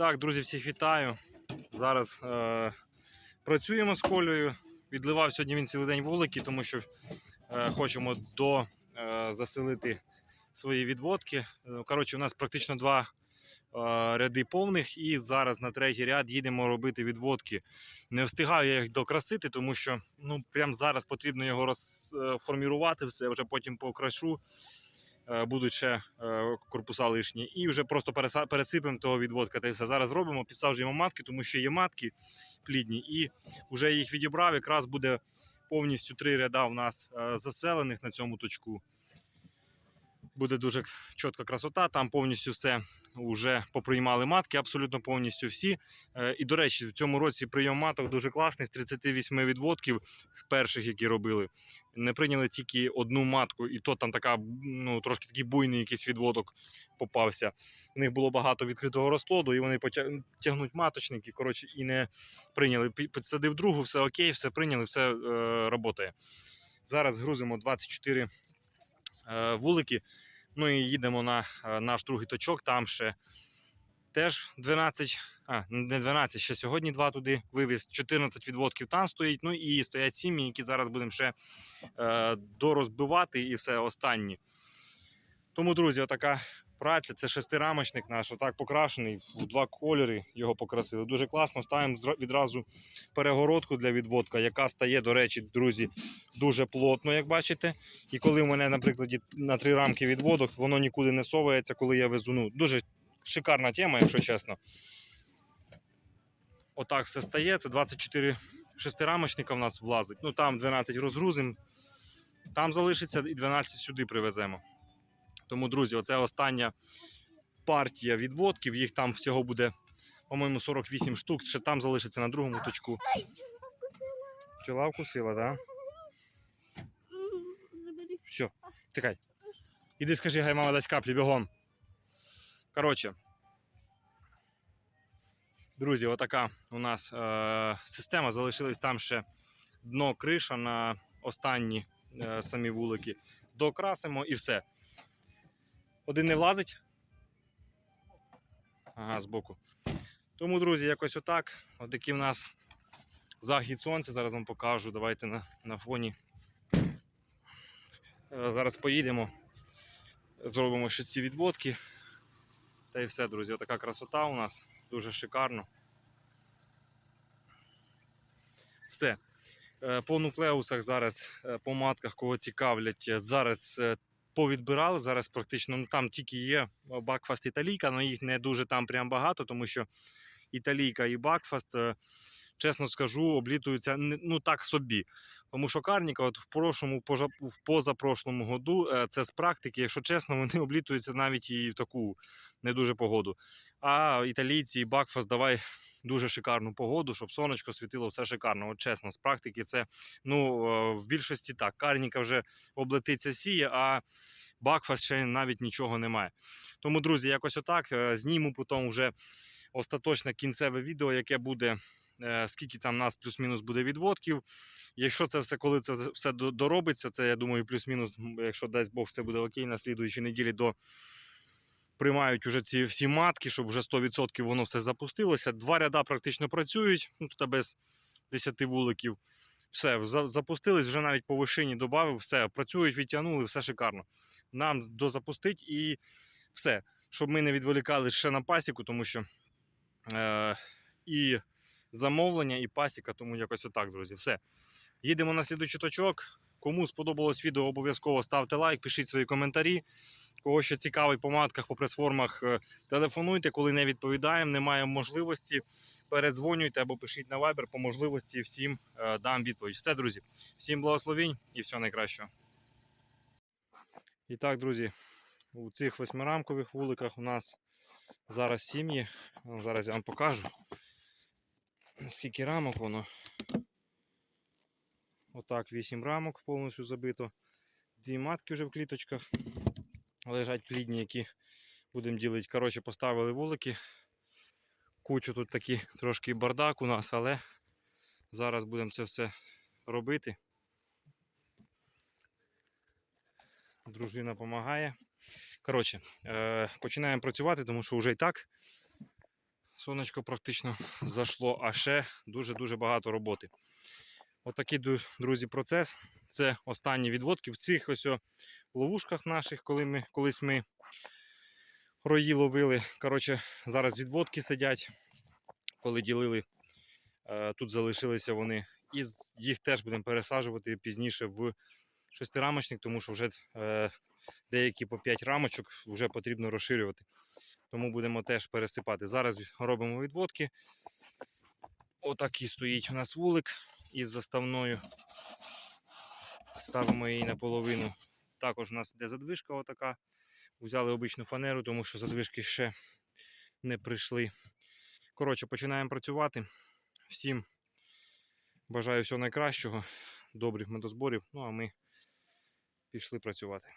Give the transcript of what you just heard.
Так, друзі, всіх вітаю. Зараз е, працюємо з колею. Відливав сьогодні він цілий день вулики, тому що е, хочемо до е, заселити свої відводки. Е, Коротше, у нас практично два е, ряди повних, і зараз на третій ряд їдемо робити відводки. Не встигаю я їх докрасити, тому що ну, прямо зараз потрібно його розформірувати, все вже потім покрашу. Е, Будуть ще е, корпуса лишні, і вже просто пересипемо того відводка. Та й все зараз робимо, підсаджуємо матки, тому що є матки плідні, і вже їх відібрав. Якраз буде повністю три ряда у нас е, заселених на цьому точку. Буде дуже чітка красота. Там повністю все вже поприймали матки, абсолютно повністю всі. Е, І до речі, в цьому році прийом маток дуже класний з 38 відводків з перших, які робили. Не прийняли тільки одну матку, і то там така, ну трошки такий буйний якийсь відводок попався. В них було багато відкритого розплоду, і вони потя- тягнуть маточники. Коротше, і не прийняли. Підсадив другу, все окей, все прийняли, все е, роботає. Зараз грузимо 24 е, вулики. Ну і їдемо на е, наш другий точок. Там ще теж 12, а, не 12, ще сьогодні два туди вивіз. 14 відводків там стоїть. Ну і стоять сім'ї, які зараз будемо ще е, дорозбивати і все останні. Тому, друзі, отака праця. Це шестирамочник наш, отак покрашений в два кольори. Його покрасили. Дуже класно. Ставимо відразу перегородку для відводка, яка стає, до речі, друзі, дуже плотно, як бачите. І коли в мене, наприклад, на три рамки відводок, воно нікуди не совається, коли я везу. Ну, дуже шикарна тема, якщо чесно. Отак все стає. Це 24 шестирамочника в нас влазить. Ну там 12 розгрузимо, там залишиться і 12 сюди привеземо. Тому, друзі, оце остання партія відводків. Їх там всього буде, по-моєму, 48 штук. Ще там залишиться на другому точку. Пчела вкусила, так? Да? Все, тикай. Іди скажи, хай мама дасть каплі бігом. Коротше. Друзі, отака у нас е- система. Залишились там ще дно криша на останні е- самі вулики. Докрасимо і все. Один не влазить. Ага, збоку. Тому, друзі, якось отак. Отакий в нас захід сонця. Зараз вам покажу. Давайте на, на фоні Е, Зараз поїдемо, зробимо ще ці відводки. Та й все, друзі, така красота у нас, дуже шикарно. Все. Е, По нуклеусах зараз, е, по матках, кого цікавлять, зараз повідбирали. Зараз практично ну, там тільки є Бакфаст Італійка, але їх не дуже там прям багато, тому що Італійка і Бакфаст, е, чесно скажу, облітуються ну так собі. Тому що Карніка, от в прошлому, в позапрошлому году, е, це з практики, якщо чесно, вони облітуються навіть і в таку не дуже погоду. А італійці і Бакфас давай дуже шикарну погоду, щоб сонечко світило, все шикарно. От чесно, з практики це ну е, в більшості так. Карніка вже облетиться сіє, а Бакфас ще навіть нічого немає. Тому, друзі, якось отак. е, Зніму потім вже остаточне кінцеве відео, яке буде. е, Скільки там нас плюс-мінус буде відводків, Якщо це все, коли це все доробиться, це я думаю, плюс-мінус, якщо дасть Бог, все буде окей, на слідуючій неділі до приймають уже ці всі матки, щоб вже 100% воно все запустилося. Два ряда практично працюють, ну тут без 10 вуликів. Все, запустились, вже навіть по вишині додав, все, працюють, відтягнули, все шикарно. Нам дозапустить і все, щоб ми не відволікали ще на пасіку, тому що е, і замовлення, і пасіка, тому якось отак, друзі. Все. Їдемо на слідуючий точок. Кому сподобалось відео, обов'язково ставте лайк, пишіть свої коментарі. Кого ще цікавить по матках, по прес-формах, е, телефонуйте, коли не відповідаємо, немає можливості. Передзвонюйте або пишіть на Viber, по можливості всім е, дам відповідь. Все, друзі, всім благословінь і всього найкращого. І так, друзі, у цих восьмирамкових вуликах у нас зараз сім'ї. Зараз я вам покажу. Скільки рамок воно. Отак, 8 рамок повністю забито. Дві матки вже в кліточках. Лежать плідні, які будемо ділити. Коротше, поставили вулики. Кучу тут такий трошки бардак у нас, але зараз будемо це все робити. Дружина допомагає. Коротше, е, починаємо працювати, тому що вже і так Сонечко практично зайшло, а ще дуже-дуже багато роботи. Отакий, друзі, процес. Це останні відводки в цих ось ловушках наших, коли ми, колись ми рої ловили. Коротше, зараз відводки сидять, коли ділили. Е, Тут залишилися вони. І їх теж будемо пересаджувати пізніше в шестирамочник, тому що вже е, деякі по 5 рамочок вже потрібно розширювати. Тому будемо теж пересипати. Зараз робимо відводки. Отакий стоїть у нас вулик із заставною. Ставимо її наполовину. Також у нас йде задвижка отака. Взяли обичну фанеру, тому що задвижки ще не прийшли. Коротше, починаємо працювати. Всім бажаю всього найкращого, добрих медозборів. Ну а ми пішли працювати.